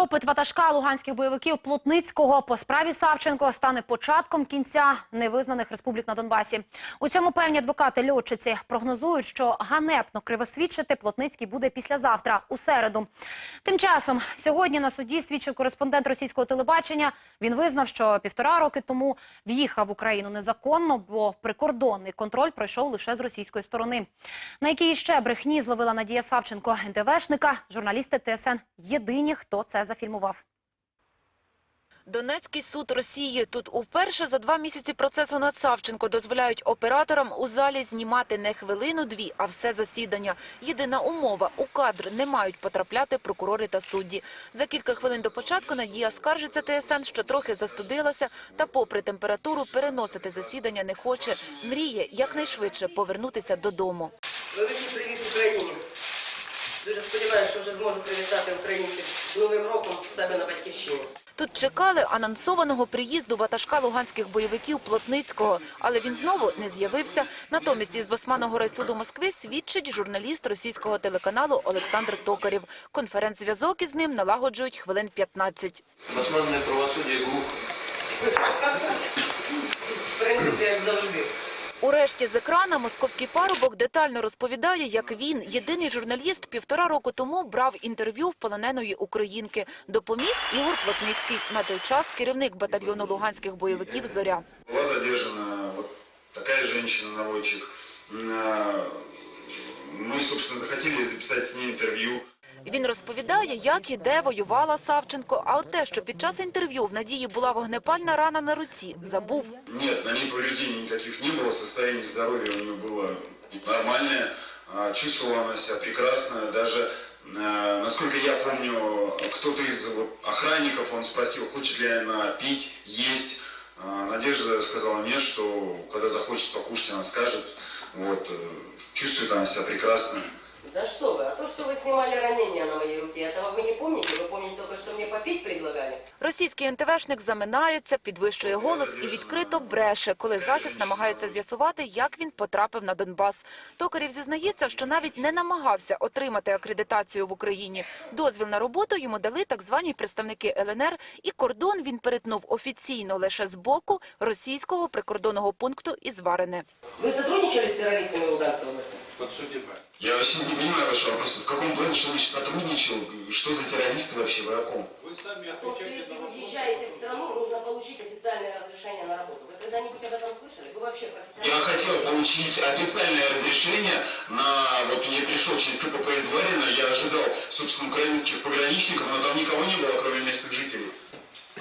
Допит ватажка луганських бойовиків Плотницького по справі Савченко стане початком кінця невизнаних республік на Донбасі. У цьому певні адвокати льотчиці прогнозують, що ганебно кривосвідчити Плотницький буде післязавтра, у середу. Тим часом сьогодні на суді свідчив кореспондент російського телебачення. Він визнав, що півтора роки тому в'їхав в Україну незаконно, бо прикордонний контроль пройшов лише з російської сторони. На якій ще брехні зловила Надія Савченко НТВшника, журналісти ТСН єдині, хто це зафільмував. Донецький суд Росії. Тут уперше за два місяці процесу над Савченко дозволяють операторам у залі знімати не хвилину-дві, а все засідання. Єдина умова – у кадр не мають потрапляти прокурори та судді. За кілька хвилин до початку Надія скаржиться ТСН, що трохи застудилася, та попри температуру переносити засідання не хоче. Мріє якнайшвидше повернутися додому. Великий привіт Україні. Дуже сподіваюся, що вже зможу привітати українців з Новим роком себе на батьківщині. Тут чекали анонсованого приїзду ватажка луганських бойовиків Плотницького, але він знову не з'явився. Натомість із Басманного райсуду Москви свідчить журналіст російського телеканалу Олександр Токарєв. Конференц-зв'язок із ним налагоджують хвилин 15. Басманное правосудие глух. В принципі, як завжди. Урешті з екрана московський парубок детально розповідає, як він, єдиний журналіст, півтора року тому брав інтерв'ю в полоненої українки. Допоміг Ігор Плотницький, на той час керівник батальйону луганських бойовиків «Зоря». Была задержана вот такая женщина-наводчик. М, а, Мы, собственно, захотели записать с ней интервью. Він розповідає, як і де воювала Савченко. А от те, що під час інтерв'ю в Надії була вогнепальна рана на руці, забув. Нет, на ней повреждений никаких не было, состояние здоровья у нее было нормальное, а, чувствовала она себя прекрасно, даже, а, насколько я помню, кто-то из вот охранников, он спросил, хочет ли она пить, есть. А, Надежда сказала мне, что когда захочет покушать, она скажет, вот, э, чувствует она себя прекрасно. Да что вы, а то, что вы снимали ранения на моей руке, этого вы не помните? Вы помните только, что мне попить предлагали? Російський НТВшник заминається, підвищує голос і відкрито бреше, коли захист намагається з'ясувати, як він потрапив на Донбас. Токарів зізнається, що навіть не намагався отримати акредитацію в Україні. Дозвіл на роботу йому дали так звані представники ЛНР, і кордон він перетнув офіційно лише з боку російського прикордонного пункту із Варене. Вы сотрудничали с террористами в Луганской области? Я вообще не понимаю вашего вопроса. В каком плане, что значит сотрудничал? Что за террористы вообще? Вы о ком? Потому что если вы въезжаете в страну, нужно получить официальное разрешение на работу. Вы когда-нибудь об этом слышали? Вы вообще профессионал? Я хотел получить официальное разрешение на... Вот я пришел через КПП из Варина, я ожидал, собственно, украинских пограничников, но там никого не было, кроме местных жителей.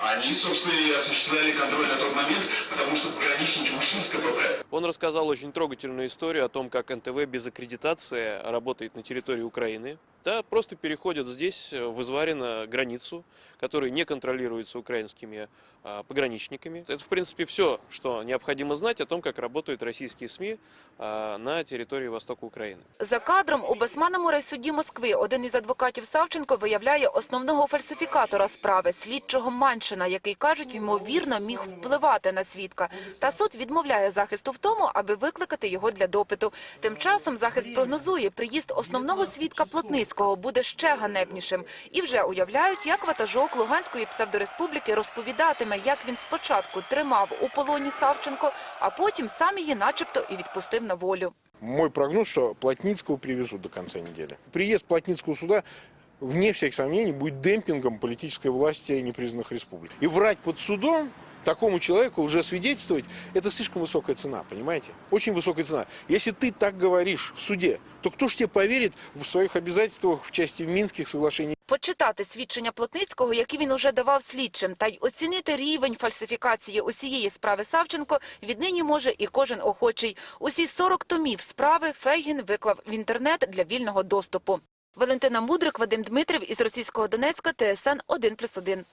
Они, собственно, и осуществляли контроль на тот момент, потому что пограничники ушли с КПП. Он рассказал очень трогательную историю о том, как НТВ без аккредитации работает на территории Украины Да, просто переходят здесь, э, в Изварино, границу, которая не контролируется украинскими а, пограничниками. Это, в принципе, все, что необходимо знать о том, как работают российские СМИ а, на территории востока Украины. За кадром у Басманному райсуді Москви один із адвокатів Савченко виявляє основного фальсифікатора справи – слідчого Маншина, який, кажуть, ймовірно міг впливати на свідка. Та суд відмовляє захисту в тому, аби викликати його для допиту. Тим часом захист прогнозує, приїзд основного свідка Плотницького буде ще ганебнішим. І вже уявляють, як ватажок Луганської псевдореспубліки розповідатиме, як він спочатку тримав у полоні Савченко, а потім сам її начебто і відпустив на волю. Мой прогноз, что Плотницкого привезут до конца недели. Приезд Плотницкого суда, вне всех сомнений, будет демпингом политической власти непризнанных республик. И врать под судом такому человеку уже свидетельствовать, это слишком высокая цена, понимаете? Очень высокая цена. Если ты так говоришь в суде, то кто ж тебе поверит в своих обязательствах в части Минских соглашений? Почитати свідчення Плотницького, які він уже давав слідчим, та й оцінити рівень фальсифікації усієї справи Савченко віднині може і кожен охочий. Усі 40 томів справи Фейгін виклав в інтернет для вільного доступу. Валентина Мудрик, Вадим Дмитрів із російського Донецька, ТСН 1+,1.